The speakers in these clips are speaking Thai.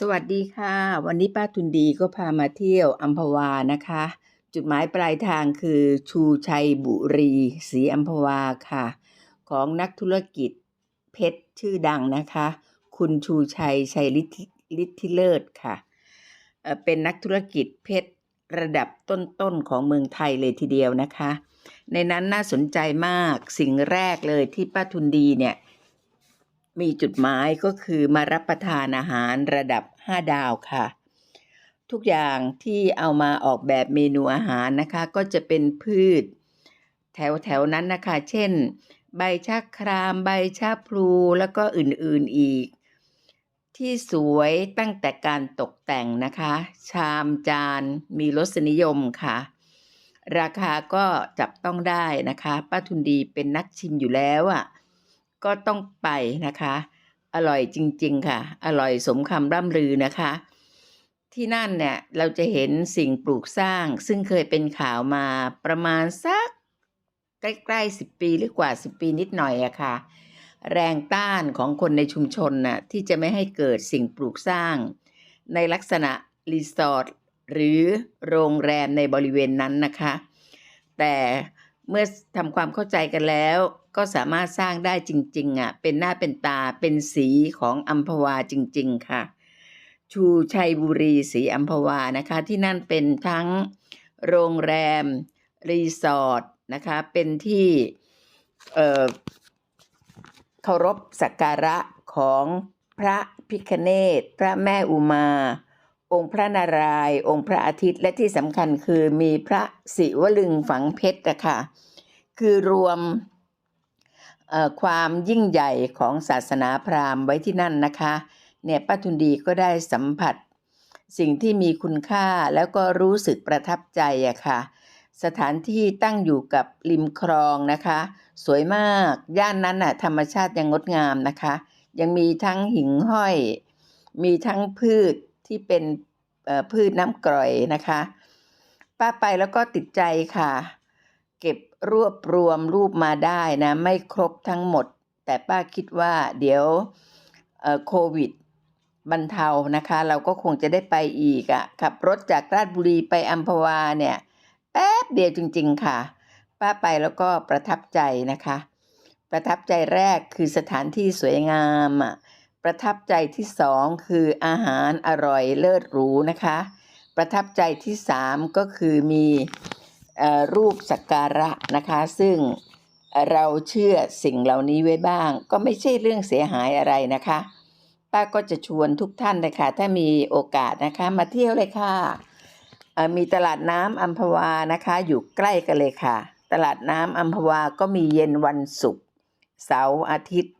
สวัสดีค่ะ วันนี้ป้าทุนดีก็พามาเที่ยวอัมพวานะคะ จุดหมายปลายทางคือชูชัยบุรีศรีอัมพวาค่ะ ของนักธุรกิจเพชรชื่อดังนะคะ คุณชูชัยชัยฤทธิฤทธิเลิศค่ะเออเป็นนักธุรกิจเพชรระดับต้นๆของเมืองไทยเลยทีเดียวนะคะ ในนั้นน่าสนใจมากสิ่งแรกเลยที่ป้าทุนดีเนี่ย มีจุดหมายก็คือมารับประทานอาหารระดับ 5 ดาวค่ะ ทุกอย่างที่เอามาออกแบบเมนูอาหารนะคะก็จะเป็นพืช แถวแถวนั้นนะคะ เช่น ใบชะคราม ใบชะพลูแล้วก็อื่นๆอีก ที่สวยตั้งแต่การตกแต่งนะคะ ชามจานมีรสนิยมค่ะราคาก็จับต้องได้นะคะ ป้าทุนดีเป็นนักชิมอยู่แล้วอะ ก็ต้องไปนะคะ อร่อยจริง ๆ ค่ะ อร่อยสมคำร่ำลือนะคะ ที่นั่นเนี่ยเราจะเห็นสิ่งปลูกสร้าง ซึ่งเคยเป็นข่าวมาประมาณสักใกล้ๆสิบปีหรือกว่าสิบปีนิดหน่อยอะค่ะ แรงต้านของคนในชุมชนน่ะที่จะไม่ให้เกิดสิ่งปลูกสร้าง ในลักษณะรีสอร์ทหรือโรงแรมในบริเวณนั้นนะคะ แต่ เมื่อทำความเข้าใจกันแล้ว ก็สามารถสร้างได้จริง ๆอะเป็นหน้าเป็นตาเป็นสีของอัมพวาจริง ๆ ค่ะ ชูชัยบุรีสีอัมพวานะคะ ที่นั่นเป็นทั้งโรงแรม รีสอร์ทนะคะ เป็นที่เเคารพสักการะของพระพิคเนตพระแม่อุมา องค์พระนารายณ์องค์พระอาทิตย์และที่สำคัญคือมีพระศิวลึงฝังเพชรนะคะคือรวมความยิ่งใหญ่ของศาสนาพราหมณ์ไว้ที่นั่นนะคะเนี่ยป้าทุนดีก็ได้สัมผัส สิ่งที่มีคุณค่าแล้วก็รู้สึกประทับใจอะค่ะ สถานที่ตั้งอยู่กับริมคลองนะคะ สวยมากย่านนั้นน่ะธรรมชาติยังงดงามนะคะ ยังมีทั้งหิ่งห้อย มีทั้งพืชที่เป็น พืชน้ำกร่อยนะคะ ป้าไปแล้วก็ติดใจค่ะ เก็บรวบรวมรูปมาได้นะ ไม่ครบทั้งหมด แต่ป้าคิดว่าเดี๋ยวเอ่อโควิดบรรเทานะคะ เราก็คงจะได้ไปอีกอะ่ะขับรถจากราชบุรีไปอัมพวาเนี่ยแป๊บเดียวจริง ๆ ค่ะ ป้าไปแล้วก็ประทับใจนะคะ ประทับใจแรกคือสถานที่สวยงามอะ ประทับใจที่สองคืออาหารอร่อยเลิศหรูนะคะ ประทับใจที่สามก็คือมีอรูปสักการะนะคะ ซึ่งเราเชื่อสิ่งเหล่านี้ไว้บ้าง ก็ไม่ใช่เรื่องเสียหายอะไรนะคะ ป้าก็จะชวนทุกท่านเลยค่ะถ้ามีโอกาสนะคะมาเที่ยวเลยค่ะมีตลาดน้ำอัมพวานะคะ อยู่ใกล้กันเลยค่ะ ตลาดน้ำอัมพวาก็มีเย็นวันศุกร์เสาร์อาทิตย์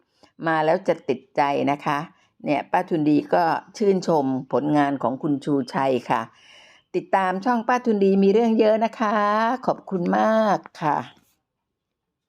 มาแล้วจะติดใจนะคะ เนี่ยป้าทุนดีก็ชื่นชมผลงานของคุณชูชัยค่ะ ติดตามช่องป้าทุนดีมีเรื่องเยอะนะคะ ขอบคุณมากค่ะ